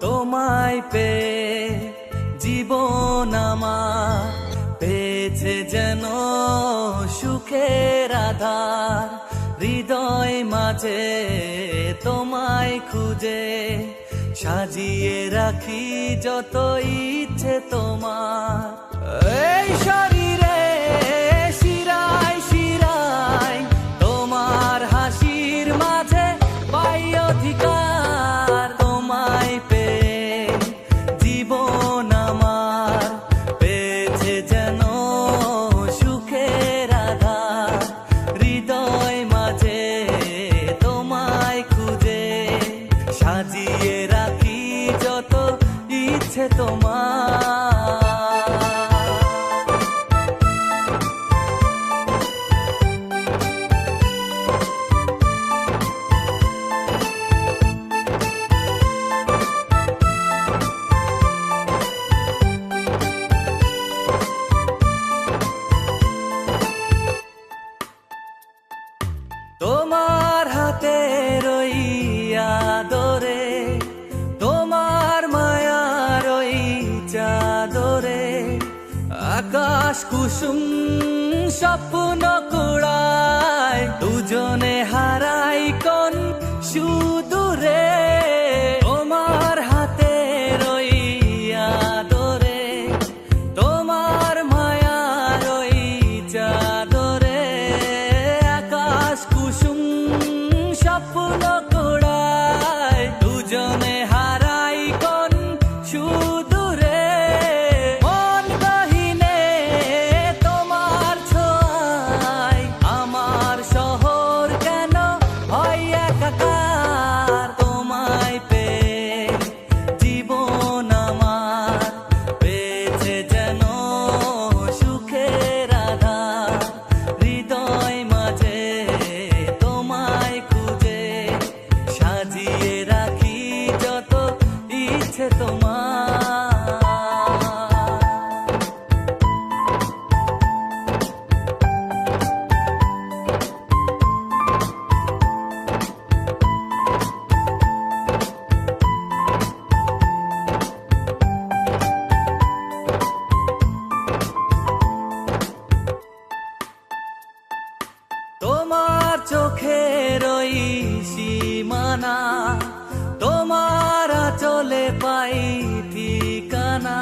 তোমায় পে, জীবন আমার পেয়েছে যেন সুখের আধার। হৃদয় মাঝে তোমায় খুঁজে, সাজিয়ে রাখি যত ইচ্ছে তোমার। এই শরীর তোমার আকাশ কুসুম স্বপ্ন কুড়ায় দুজনে ঠিকানা? তোমার চলে পাই ঠিকানা।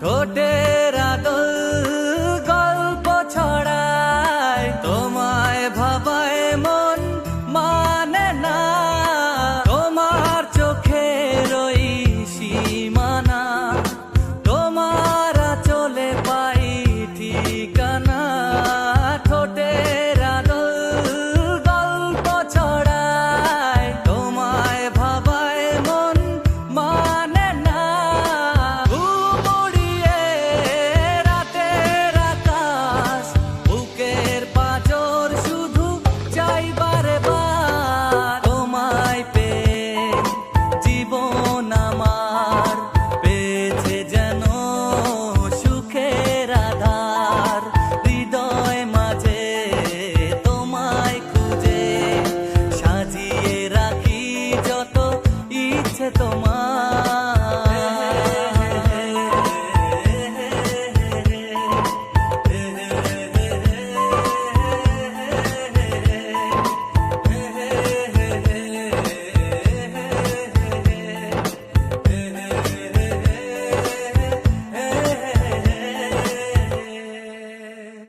ঠোঁটের